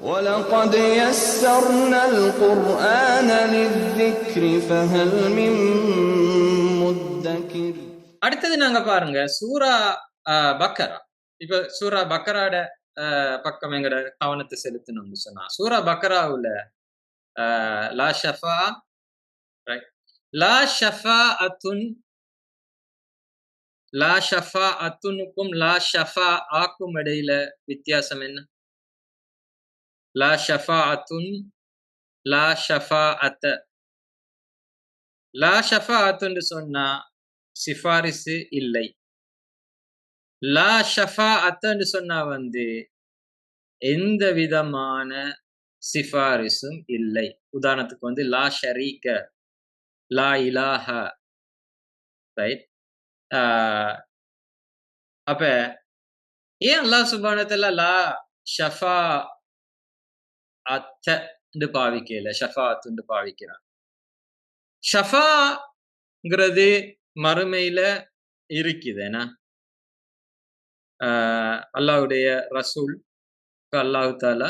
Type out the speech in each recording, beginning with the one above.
ولقد يسرنا القرآن للذكر فهل من مدكر அடுத்தது நாங்க பாருங்க சூரா ஆஹ், பக்கரா இப்ப சூரா பக்கராட ஆஹ், பக்கம் எங்கட கவனத்தை செலுத்தணும்னு சொன்னா சூரா பக்கராவுல ஆஹ், லா ஷஃபா right? லா ஷஃபா அத்துன் லா ஷஃபா அத்துனுக்கும் லா ஷஃபா ஆக்கும் இடையில வித்தியாசம் என்ன லா ஷஃபா அத்துன் லா ஷஃபா அத்த லா ஷஃபா அத்துன்னு சொன்னா சிபாரிசு இல்லை. லா ஷஃபா அத்தன்னு சொன்னா வந்து எந்த விதமான சிபாரிசும் இல்லை. உதாரணத்துக்கு வந்து லா ஷரீக லா இலாஹ ரைட் அப்ப ஏன் அல்லாஹ் சுபானத்துல லா ஷஃபா அத்தன்னு பாவிக்கல ஷஃபாத்துன்னு பாவிக்கிறான். ஷஃபாங்கிறது மறுமையில இருக்குது. ஏன்னா ஆஹ் ரசூல் அல்லாஹு தாலா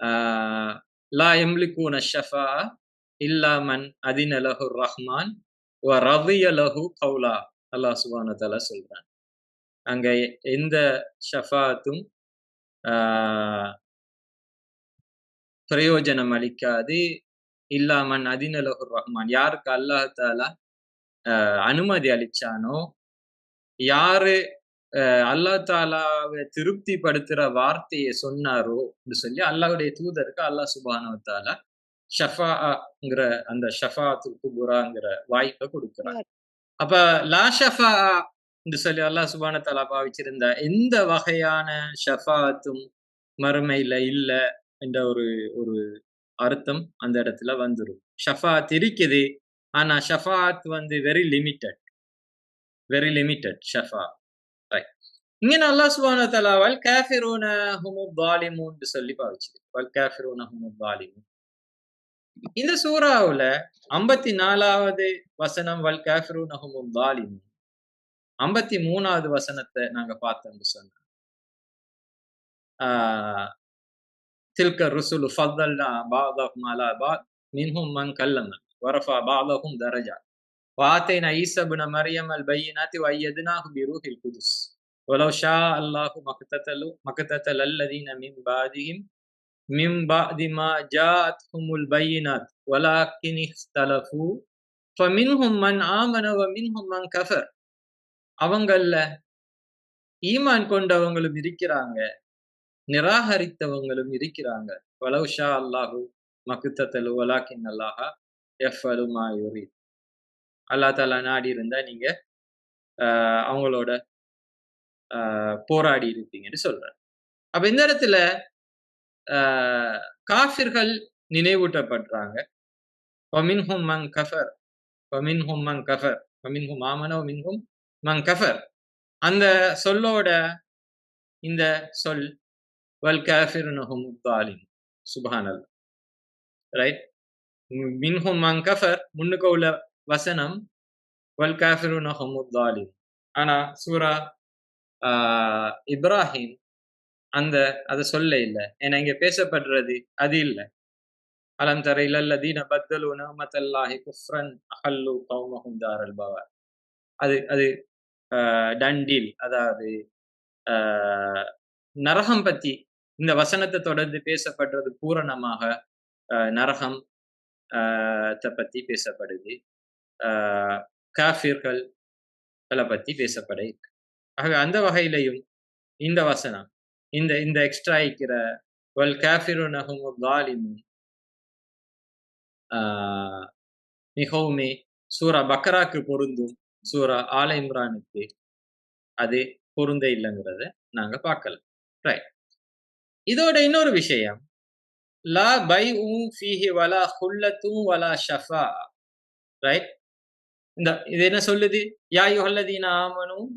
ஆஹ் லா எம்லிகூன ஷஃபா இல்லா மன் அதின ரஹ்மான் வ ரவிய லஹு கௌலா. அல்லாஹ் சுபான தாலா சொல்றான். அங்க எந்த ஷஃபாத்தும் ஆஹ் பிரயோஜனம் அளிக்காது. இல்லாமன் அதின லஹு ரஹ்மான். யாருக்கு அல்லாஹ் தாலா ஆஹ் அனுமதி அளிச்சானோ யாரு அல்லா தாலாவை திருப்திப்படுத்துற வார்த்தையை சொன்னாரோ சொல்லி அல்லாஹ்வுடைய தூதருக்கு அல்லாஹ் சுபானு தாலா ஷஃபாங்கிற அந்த ஷஃபாத்துல் குபுராங்கிற வாய்ப்பை கொடுக்குறான். அப்ப லா ஷஃபா சொல்லி அல்லாஹ் சுபான தாலா பாவிச்சிருந்த எந்த வகையான ஷஃபாத்தும் மறுமையில இல்ல. என்ற ஒரு ஒரு அர்த்தம் அந்த இடத்துல வந்துடும் ஷஃபாத் இருக்குது. ஆனா ஷஃபாத் வந்து வெரி லிமிட்டட் வெரி லிமிட்டட் ஷஃபா. ரைட் இங்க நல்லா சுபான தலா கேஃபிரோன ஹுமு பாலிமுன்னு சொல்லி பாவிச்சிருக்கு வல் ஹுமு பாலிமு இந்த சூறாவுல ஐம்பத்தி நாலாவது வசனம் வல் காஃபிரூன ஹுமு பாலிமு ஐம்பத்தி மூணாவது வசனத்தை நாங்க பார்த்தோம்னு சொன்னோம் ஆஹ் تلك الرسل فضلنا بعضهم على بعض منهم من كلم ورفع بعضهم درجات وآتينا عيسى ابن مريم البينات وأيدناه بروح القدس ولو شاء الله ما اقتتلوا ما اقتتل الذين من بعدهم من بعد ما جاءتهم البينات ولكن اختلفوا فمنهم من آمن ومنهم من كفر அவங்கள ஈமான் கொண்டவங்களும் இருக்கிறாங்க நிராகரித்தவங்களும் இருக்கிறாங்க. வலவுஷா அல்லாஹு மக்குத்தலு வலாக்கின் அல்லாஹா எஃபலு மாயூரி அல்லா தாலா நாடி இருந்தா நீங்க ஆஹ் அவங்களோட ஆஹ் போராடி இருப்பீங்கன்னு சொல்றாரு. அப்ப இந்த இடத்துல ஆஹ் காஃபிர்கள் நினைவூட்டப்படுறாங்க. ஒமின்ஹும் மங் கஃபர் ஒமின்ஹும் மங் கஃபர் ஒமின்ஹும் ஆமன ஒமின்ஹும் மங் கஃபர். அந்த சொல்லோட இந்த சொல் வல் காஃபிருனஹும் தாலிம் சுபஹானல் ரைட் மின்ஹும் மங் கஃபர் முன்னுக்கு உள்ள வசனம் வல் காஃபிருனஹும் தாலிம் ஆனா சூரா ஆஹ் இப்ராஹிம் அந்த அதை சொல்ல இல்லை. ஏன்னா இங்க பேசப்படுறது அது இல்லை. அலம் தர இல்லல்லதீன பத்தலு நமத்தல்லாஹி குஃப்ரன் அஹல்லு கௌமஹும் தாரல் பவார். அது அது டண்டில் அதாவது ஆஹ் நரகம் பத்தி இந்த வசனத்தை தொடர்ந்து பேசப்படுறது பூரணமாக நரகம் பத்தி பேசப்படுது. காஃபிர்கள் பத்தி பேசப்பட. இருக்கு ஆக அந்த வகையிலையும் இந்த வசனம் இந்த இந்த எக்ஸ்ட்ரா இருக்கிற வல் காஃபிரு காலிமும் மிகவுமே சூரா பக்கராக்கு பொருந்தும் சூரா ஆல இம்ரானுக்கு அது பொருந்த இல்லைங்கிறத நாங்கள் பார்க்கலாம். ரைட். இதோட இன்னொரு விஷயம். லா பை உம் ஃபீஹி வலா ஹுல்லத்தும் வலா ஷஃபா. ரைட் இந்த இது என்ன சொல்லுது? யா யுஹல்லதீன ஆமனும்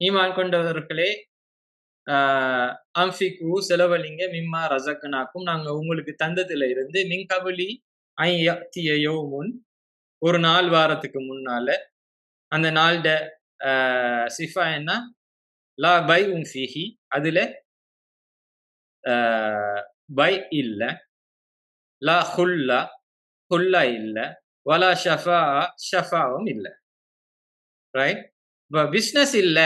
ஈமான் கொண்டவர்களே ஆஹ் அம்ஃபிக்கு செலவழிங்க மிம்மா ரசக்கனாக்கும் நாங்கள் உங்களுக்கு தந்ததுல இருந்து மிங்கபலி ஐயோ முன் ஒரு நாள் வாரத்துக்கு முன்னால அந்த நாள்ட சிஃபா என்ன? லா பை உம் ஃபீஹி அதுல பை இல்ல லா ஹுல்லா ஹுல்லா இல்ல வலா ஷஃபா ஷஃபாவும் இல்ல ரைட் இப்போ பிஸ்னஸ் இல்ல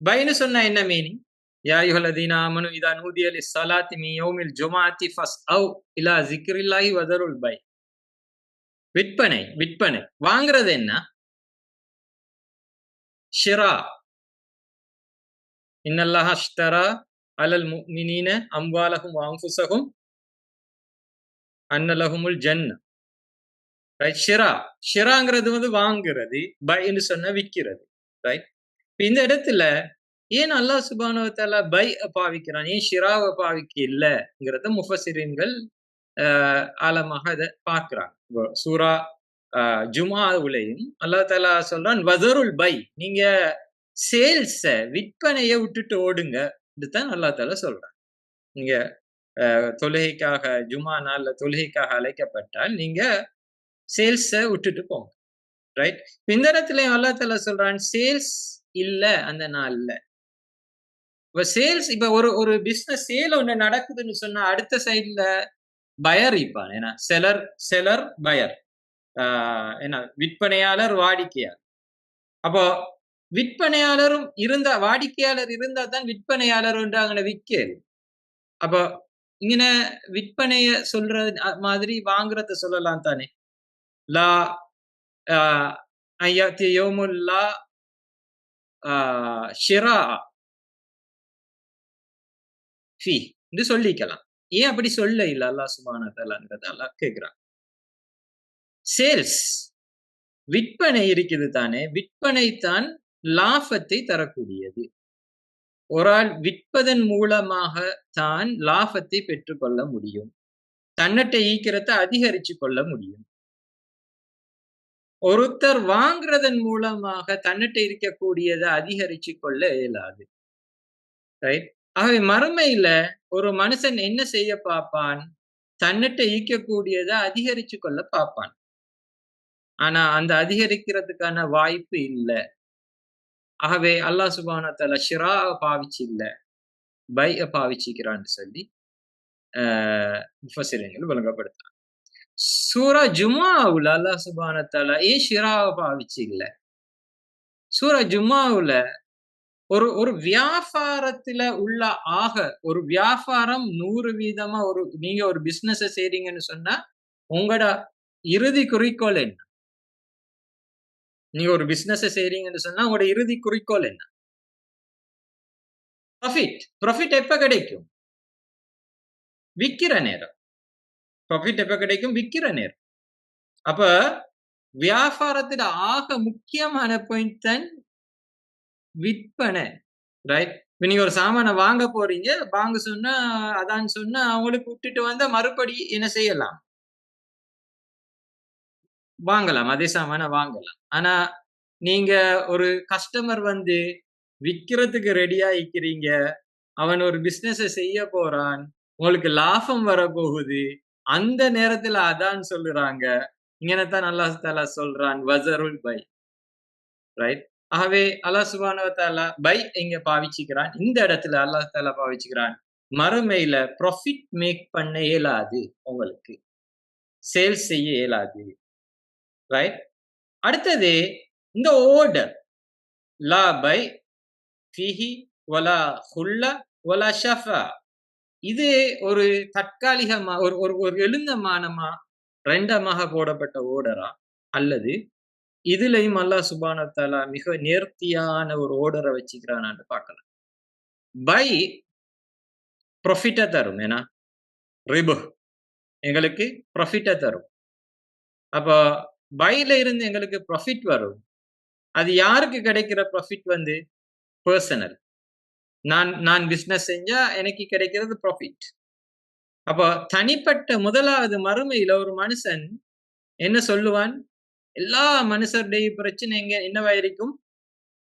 பைன்னு சொன்னா என்ன மீனிங் யா யுஹல்லதீன ஆமனு இதா நூதியலி சலாத்தி மீ யோமில் ஜுமாத்தி ஃபஸ் ஃபஸ்அவ் இலா ஜிக்ரில்லாஹி வதருல் பை விற்பனை விற்பனை வாங்குறது என்ன ஷிரா இன்னல்லாஹ் அஷ்தரா அலல் முக்மினீன அம்வாலகும் வாங்குசகும் அன்னலகுமுல் ஜன்ன ரைட் ஷிரா ஷிராங்கிறது வந்து வாங்குறது பைன்னு சொன்ன விற்கிறது ரைட் இந்த இடத்துல ஏன் அல்லாஹ் சுபானுவத்தால பை பாவிக்கிறான் ஏன் ஷிராவை பாவிக்க இல்லைங்கிறத முஃபசிரின்கள் ஆழமாக இதை பார்க்கிறாங்க சூரா ஜுமாவுலையும் அல்லா தாலா சொல்றான் வதருல் பை நீங்க சேல்ஸ விற்பனைய விட்டுட்டு ஓடுங்க இதுதான் அல்லா தால சொல்றான். நீங்க தொழுகைக்காக ஜுமா நாள்ல தொழுகைக்காக அழைக்கப்பட்டால் நீங்க சேல்ஸ விட்டுட்டு போங்க. ரைட் இந்த இடத்துல அல்லா தால சொல்றான் சேல்ஸ் இல்ல அந்த நாள்ல. இப்ப சேல்ஸ் இப்ப ஒரு ஒரு பிசினஸ் சேல் ஒண்ணு நடக்குதுன்னு சொன்னா அடுத்த சைட்ல பயர் இருப்பான். ஏன்னா செலர் செலர் பயர் என்ன விற்பனையாளர் வாடிக்கையாளர். அப்போ விற்பனையாளரும் இருந்த வாடிக்கையாளர் இருந்தா தான் விற்பனையாளர் ஒன்று அங்கே விற்கல் அப்போ இங்கன விற்பனைய சொல்றது மாதிரி வாங்குறத சொல்லலாம் தானே. லா யோமுல்லா ஷிரா. ஃபி என்று சொல்லிக்கலாம். ஏன் அப்படி சொல்ல இல்ல அல்லா சுபானதலாங்கிறத அல்லா கேட்கிறான். சேல்ஸ் விற்பனை இருக்குது தானே. விற்பனை தான் லாபத்தை தரக்கூடியது. ஒரு ஆள் விற்பதன் மூலமாக தான் லாபத்தை பெற்றுக்கொள்ள முடியும். தன்னட்டை ஈக்கிறத அதிகரிச்சு கொள்ள முடியும். ஒருத்தர் வாங்குறதன் மூலமாக தன்னிட்ட இருக்கக்கூடியதை அதிகரிச்சு கொள்ள இயலாது. ரைட்? ஆகவே மறுமையில ஒரு மனுஷன் என்ன செய்ய பார்ப்பான்? தன்னிட்ட ஈக்கக்கூடியதை அதிகரிச்சு கொள்ள பார்ப்பான். ஆனா அந்த அதிகரிக்கிறதுக்கான வாய்ப்பு இல்லை. ஆகவே அல்லாஹ் சுபானத்தால ஷிரா பாவிச்சு இல்ல பை பாவிச்சிக்கிறான்னு சொல்லி முஃபசிரியங்கள் விளங்கப்படுத்துறான் சூரா ஜுமாவுல அல்லாஹ் சுபானத்தால ஏன் ஷிராவை பாவிச்சு இல்ல சூரா ஜுமாவுல ஒரு ஒரு வியாபாரத்துல உள்ள ஆக ஒரு வியாபாரம் நூறு வீதமா ஒரு நீங்க ஒரு பிசினஸ் செய்றீங்கன்னு சொன்னா உங்களோட இறுதி குறிக்கோள் என்ன? நீங்க ஒரு பிசினஸ் செய்றீங்கன்னு சொன்னா உங்களோட இறுதி குறிக்கோள் என்ன? ப்ராஃபிட் ப்ராஃபிட் எப்ப கிடைக்கும்? விக்கிற நேரம். ப்ராஃபிட் எப்ப கிடைக்கும்? விக்கிற நேரம். அப்ப வியாபாரத்துல ஆக முக்கியமான பாயிண்ட் தான் விற்பனை ரைட் இப்போ நீங்க ஒரு சாமானை வாங்க போறீங்க வாங்க சொன்னா அதான் சொன்னா அவங்களுக்கு விட்டுட்டு வந்தா மறுபடி என்ன செய்யலாம்? வாங்கலாம் அதே சாமான வாங்கலாம். ஆனா நீங்க ஒரு கஸ்டமர் வந்து விற்கிறதுக்கு ரெடியா இருக்கிறீங்க அவன் ஒரு பிசினஸ் செய்ய போறான் உங்களுக்கு லாபம் வர போகுது அந்த நேரத்துல அதான் சொல்லுறாங்க இங்கனத்தான் அல்லா தாலா சொல்றான் வசருல் பை. ரைட் ஆகவே அல்லாஹ் சுபானவத்தாலா பை இங்க பாவிச்சுக்கிறான்? இந்த இடத்துல அல்லா தாலா பாவிச்சுக்கிறான். மறுமையில ப்ராஃபிட் மேக் பண்ண இயலாது உங்களுக்கு. சேல்ஸ் செய்ய இயலாது. ரைட் அடுத்தது இந்த ஓடு லா பை ஃபிஹி ஒலா ஹுல்லா ஒலா ஷஃபா இது ஒரு தற்காலிகமா ஒரு ஒரு ஒரு எழுந்தமானமா ரெண்டமாக போடப்பட்ட ஓடரா அல்லது இதுலயும் அல்லா சுபானத்தாலா மிக நேர்த்தியான ஒரு ஓடரை வச்சுக்கிறான்னு பார்க்கலாம். பை ப்ரொஃபிட்டை தரும் ஏன்னா? ரிபு எங்களுக்கு ப்ரொஃபிட்டை தரும். அப்போ பைல இருந்து எங்களுக்கு ப்ராஃபிட் வரும். அது யாருக்கு கிடைக்கிற ப்ராஃபிட் வந்து? பர்சனல் நான் நான் பிஸ்னஸ் செஞ்சா எனக்கு கிடைக்கிறது ப்ராஃபிட் அப்போ தனிப்பட்ட முதலாவது மறுமையில ஒரு மனுஷன் என்ன சொல்லுவான்? எல்லா மனுஷருடைய பிரச்சனை எங்க என்னவா இருக்கும்?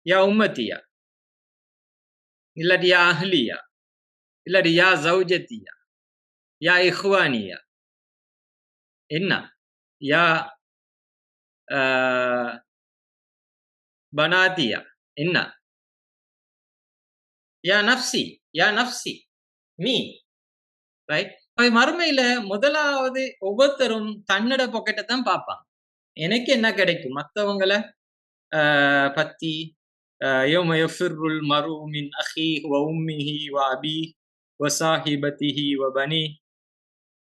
யா உம்மத்தியா? இல்லாட்டி யா அஹ்லியா? இல்லாட்டி யா ஜவுஜத்தியா யா இஹ்வானியா? என்ன? யா பனாதியா என்ன யா நப்சி யா நப்சி மீ ரைட் மறுமையில முதலாவது ஒவ்வொருத்தரும் தன்னோட பொக்கெட்டை தான் பார்ப்பாங்க எனக்கு என்ன கிடைக்கும் மத்தவங்கள ஆஹ் பத்தி ஆஹ் யௌம யஃபிர்ருல் மரு மின் அஹீஹ் வ உம்மிஹி வ அபீஹ் வ சாஹிபதிஹி வ பனி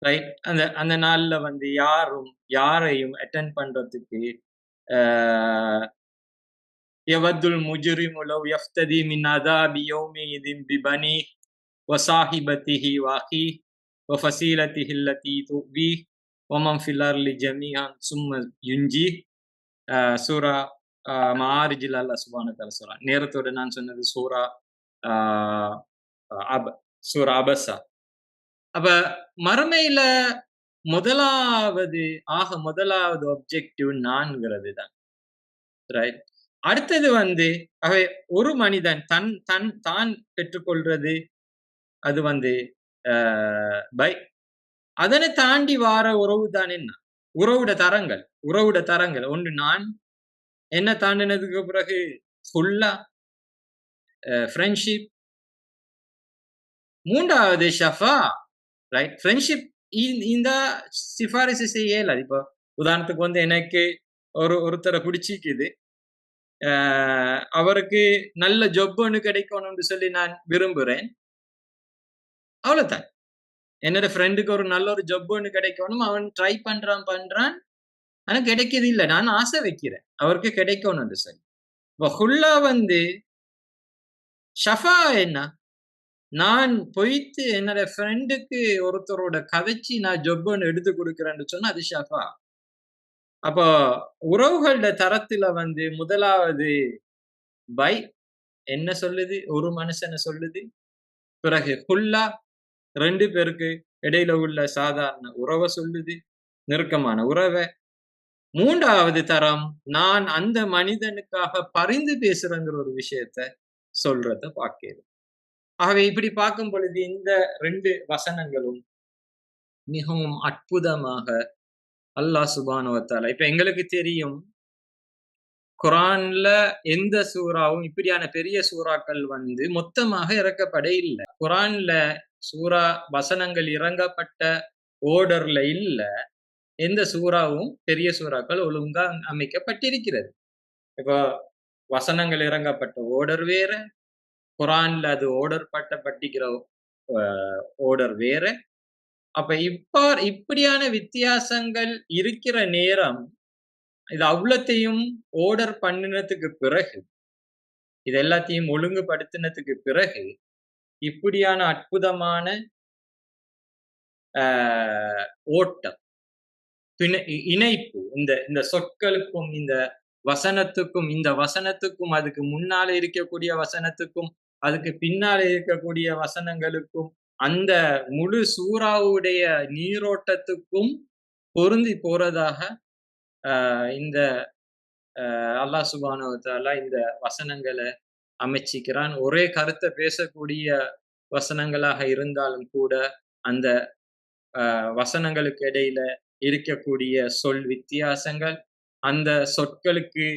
ரைட் அந்த அந்த நாள்ல வந்து யாரும் யாரையும் அட்டென்ட் பண்றதுக்கு ஆஹ் யவத்துல் முஜ்ரிமு லவ் யஃப்ததி மின் அதாபி யௌமிஇதின் பிபனி وصاحبته وأخيه وفصيلته التي تؤويه ومن في الأرض جميعا ثم ينجيه ஆஹ் சூரா ஆஹ் மாரிஜில் அல்லா சுபான தலை சொல்றான் நேரத்தோட நான் சொன்னது சூரா ஆஹ் அப சூரா அபசா அப்ப மறுமையில முதலாவது ஆக முதலாவது ஒப்ஜெக்டிவ் நான்கிறது தான் ரைட் அடுத்தது வந்து அவை ஒரு மனிதன் தன் தன் தான் பெற்றுக்கொள்றது அது வந்து ஆஹ் பை. அதனை தாண்டி வார உறவு தான் என்ன? உறவுட தரங்கள் உறவுட தரங்கள். ஒன்று நான். என்ன தாண்டினதுக்கு பிறகு ஃபுல்லா ஃப்ரெண்ட்ஷிப் மூன்றாவது ஷஃபா. ரைட் ஃப்ரெண்ட்ஷிப் இந்த சிபாரிசு செய்ய இயலாது இப்போ உதாரணத்துக்கு வந்து எனக்கு ஒரு ஒருத்தரை பிடிச்சிக்குது ஆஹ் அவருக்கு நல்ல ஜொப் ஒன்று கிடைக்கணும்னு சொல்லி நான் விரும்புறேன் அவ்வளவுதான் என்னோட ஃப்ரெண்டுக்கு ஒரு நல்ல ஒரு ஜப் ஒன்று கிடைக்கணும் அவன் ட்ரை பண்றான் பண்றான் ஆனா கிடைக்கிறது இல்லை நான் ஆசை வைக்கிறேன் அவருக்கு கிடைக்கணும்னு சொல்லி இப்போ ஹுல்லா வந்து ஷஃபா என்ன நான் போயிட்டு என்னோட ஃப்ரெண்டுக்கு ஒருத்தரோட கதைச்சி நான் ஜொப்புன்னு எடுத்து கொடுக்குறேன்னு சொன்னா அது ஷஃபா. அப்போ உறவுகளோட தரத்துல வந்து முதலாவது பை என்ன சொல்லுது? ஒரு மனுஷனை சொல்லுது. பிறகு ஃபுல்லா ரெண்டு பேருக்கு இடையில உள்ள சாதாரண உறவை சொல்லுது. நெருக்கமான உறவை. மூன்றாவது தரம் நான் அந்த மனிதனுக்காக பரிந்து பேசுறேங்கிற ஒரு விஷயத்த சொல்றத பார்க்கிறது ஆகவே இப்படி பார்க்கும் பொழுது இந்த ரெண்டு வசனங்களும் மிகவும் அற்புதமாக அல்லாஹ் சுபானுவத்தால இப்ப எங்களுக்கு தெரியும் குரான்ல எந்த சூறாவும் இப்படியான பெரிய சூறாக்கள் வந்து மொத்தமாக இறக்கப்பட இல்லை. குரான்ல சூறா வசனங்கள் இறங்கப்பட்ட ஓர்டர்ல இல்ல. எந்த சூறாவும் பெரிய சூறாக்கள் ஒழுங்கா அமைக்கப்பட்டிருக்கிறது. இப்போ வசனங்கள் இறங்கப்பட்ட ஓர்டர் வேற குரான்ல அது ஓர்டர் பட்ட பட்டிக்கிற ஓர்டர் வேற. அப்ப இப்ப இப்படியான வித்தியாசங்கள் இருக்கிற நேரம் இது அவ்வளத்தையும் ஓர்டர் பண்ணினதுக்கு பிறகு இது எல்லாத்தையும் ஒழுங்குபடுத்தினதுக்கு பிறகு இப்படியான அற்புதமான ஓட்டம் இணைப்பு இந்த இந்த சொற்களுக்கும் இந்த வசனத்துக்கும் இந்த வசனத்துக்கும் அதுக்கு முன்னால இருக்கக்கூடிய வசனத்துக்கும் அதுக்கு பின்னால இருக்கக்கூடிய வசனங்களுக்கும் அந்த முழு சூறாவுடைய நீரோட்டத்துக்கும் பொருந்தி போறதாக இந்த அல்லா சுபானுவத்தாலா இந்த வசனங்களை அமைச்சிக்கிறான். ஒரே கருத்தை பேசக்கூடிய வசனங்களாக இருந்தாலும் கூட அந்த வசனங்களுக்கு இடையில இருக்கக்கூடிய சொல் வித்தியாசங்கள் அந்த சொற்களுக்கு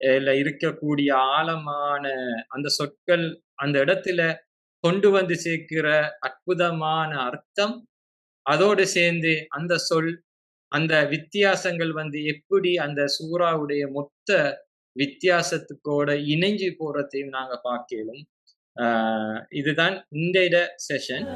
இருக்கக்கூடிய ஆழமான அந்த சொற்கள் அந்த இடத்துல கொண்டு வந்து சேர்க்கிற அற்புதமான அர்த்தம் அதோடு சேர்ந்து அந்த சொல் அந்த வித்தியாசங்கள் வந்து எப்படி அந்த சூறாவுடைய மொத்த வித்தியாசத்துக்கோட இணைஞ்சு போறதையும் நாங்க பார்க்கலும். இதுதான் இந்த செஷன்